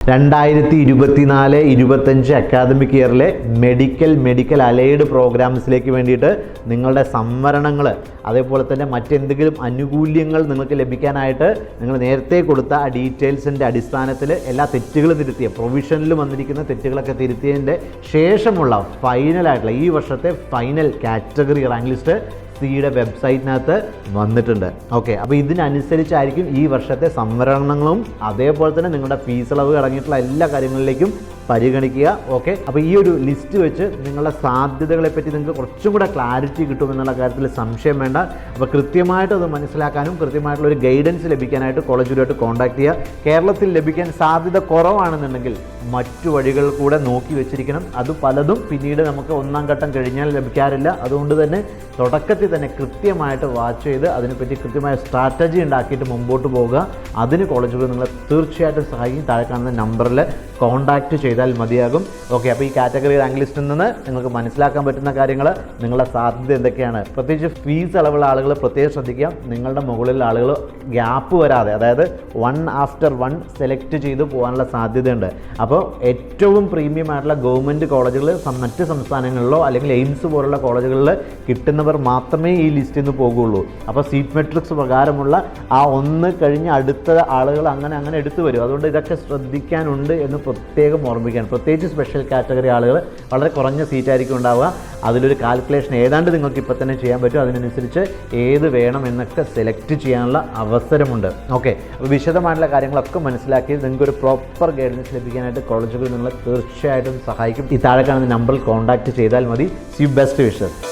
രണ്ടായിരത്തി ഇരുപത്തിനാല് ഇരുപത്തഞ്ച് അക്കാദമിക് ഇയറിലെ മെഡിക്കൽ മെഡിക്കൽ അലൈഡ് പ്രോഗ്രാംസിലേക്ക് വേണ്ടിയിട്ട് നിങ്ങളുടെ സംവരണങ്ങൾ അതേപോലെ തന്നെ മറ്റെന്തെങ്കിലും ആനുകൂല്യങ്ങൾ നിങ്ങൾക്ക് ലഭിക്കാനായിട്ട് നിങ്ങൾ നേരത്തെ കൊടുത്ത ആ ഡീറ്റെയിൽസിന്റെ അടിസ്ഥാനത്തിൽ എല്ലാ തെറ്റുകളും തിരുത്തിയ പ്രൊവിഷനിൽ വന്നിരിക്കുന്ന തെറ്റുകളൊക്കെ തിരുത്തിയതിന്റെ ശേഷമുള്ള ഫൈനലായിട്ടുള്ള ഈ വർഷത്തെ ഫൈനൽ കാറ്റഗറി റാങ്ക് ലിസ്റ്റ് സിയുടെ വെബ്സൈറ്റിനകത്ത് വന്നിട്ടുണ്ട്. ഓക്കെ അപ്പോൾ ഇതിനനുസരിച്ചായിരിക്കും ഈ വർഷത്തെ സംവരണങ്ങളും അതേപോലെ തന്നെ നിങ്ങളുടെ ഫീസ് ഇളവ് അടങ്ങിയിട്ടുള്ള എല്ലാ കാര്യങ്ങളിലേക്കും പരിഗണിക്കുക. ഓക്കെ അപ്പോൾ ഈ ഒരു ലിസ്റ്റ് വെച്ച് നിങ്ങളുടെ സാധ്യതകളെ പറ്റി നിങ്ങൾക്ക് കുറച്ചും കൂടെ ക്ലാരിറ്റി കിട്ടുമെന്നുള്ള കാര്യത്തിൽ സംശയം വേണ്ട. അപ്പോൾ കൃത്യമായിട്ട് അത് മനസ്സിലാക്കാനും കൃത്യമായിട്ടുള്ള ഒരു ഗൈഡൻസ് ലഭിക്കാനായിട്ട് കോളേജിലോട്ട് കോൺടാക്ട് ചെയ്യുക. കേരളത്തിൽ ലഭിക്കാൻ സാധ്യത കുറവാണെന്നുണ്ടെങ്കിൽ മറ്റു വഴികൾ കൂടെ നോക്കി വെച്ചിരിക്കണം. അത് പലതും പിന്നീട് നമുക്ക് ഒന്നാം ഘട്ടം കഴിഞ്ഞാൽ ലഭിക്കാറില്ല. അതുകൊണ്ട് തന്നെ തുടക്കത്തിൽ തന്നെ കൃത്യമായിട്ട് വാച്ച് ചെയ്ത് അതിനെപ്പറ്റി കൃത്യമായ സ്ട്രാറ്റജി ഉണ്ടാക്കിയിട്ട് മുമ്പോട്ട് പോവുക. അതിന് കോളേജുകൾ നിങ്ങളെ തീർച്ചയായിട്ടും സഹായിക്കും. താഴെ കാണുന്ന നമ്പറിൽ കോൺടാക്റ്റ് ചെയ്താൽ മതിയാകും. ഓക്കെ അപ്പോൾ ഈ കാറ്റഗറി റാങ്ക് ലിസ്റ്റിൽ നിന്ന് നിങ്ങൾക്ക് മനസ്സിലാക്കാൻ പറ്റുന്ന കാര്യങ്ങൾ നിങ്ങളുടെ സാധ്യത എന്തൊക്കെയാണ്. പ്രത്യേകിച്ച് ഫീസ് അളവുള്ള ആളുകൾ പ്രത്യേകം ശ്രദ്ധിക്കാം നിങ്ങളുടെ മുകളിൽ ആളുകൾ ഗ്യാപ്പ് വരാതെ അതായത് വൺ ആഫ്റ്റർ വൺ സെലക്ട് ചെയ്ത് പോകാനുള്ള സാധ്യതയുണ്ട്. അപ്പോൾ ഏറ്റവും പ്രീമിയം ആയിട്ടുള്ള ഗവൺമെന്റ് കോളേജുകൾ മറ്റ് സംസ്ഥാനങ്ങളിലോ അല്ലെങ്കിൽ എയിംസ് പോലുള്ള കോളേജുകളിൽ കിട്ടുന്നവർ മാത്രമേ ഈ ലിസ്റ്റിൽ നിന്ന് പോകുള്ളൂ. അപ്പോൾ സീറ്റ് മെട്രിക്സ് പ്രകാരമുള്ള ആ ഒന്ന് കഴിഞ്ഞ് അടുത്ത ആളുകൾ അങ്ങനെ അങ്ങനെ എടുത്തു വരും. അതുകൊണ്ട് ഇതൊക്കെ ശ്രദ്ധിക്കാനുണ്ട് എന്ന് പ്രത്യേകം ഓർമ്മിക്കാൻ പ്രത്യേകിച്ച് സ്പെഷ്യൽ കാറ്റഗറി ആളുകൾ വളരെ കുറഞ്ഞ സീറ്റായിരിക്കും ഉണ്ടാവുക. അതിലൊരു കാൽക്കുലേഷൻ ഏതാണ്ട് നിങ്ങൾക്ക് ഇപ്പോൾ തന്നെ ചെയ്യാൻ പറ്റും. അതിനനുസരിച്ച് ഏത് വേണം എന്നൊക്കെ സെലക്ട് ചെയ്യാനുള്ള അവസരമുണ്ട്. ഓക്കെ അപ്പോൾ വിശദമായിട്ടുള്ള കാര്യങ്ങളൊക്കെ മനസ്സിലാക്കി നിങ്ങൾക്ക് ഒരു പ്രോപ്പർ ഗൈഡൻസ് ലഭിക്കാനായിട്ട് കോളേജുകൾ നിങ്ങളെ തീർച്ചയായിട്ടും സഹായിക്കും. ഈ താഴെ കാണുന്ന നമ്പറിൽ കോൺടാക്റ്റ് ചെയ്താൽ മതി. C best wishes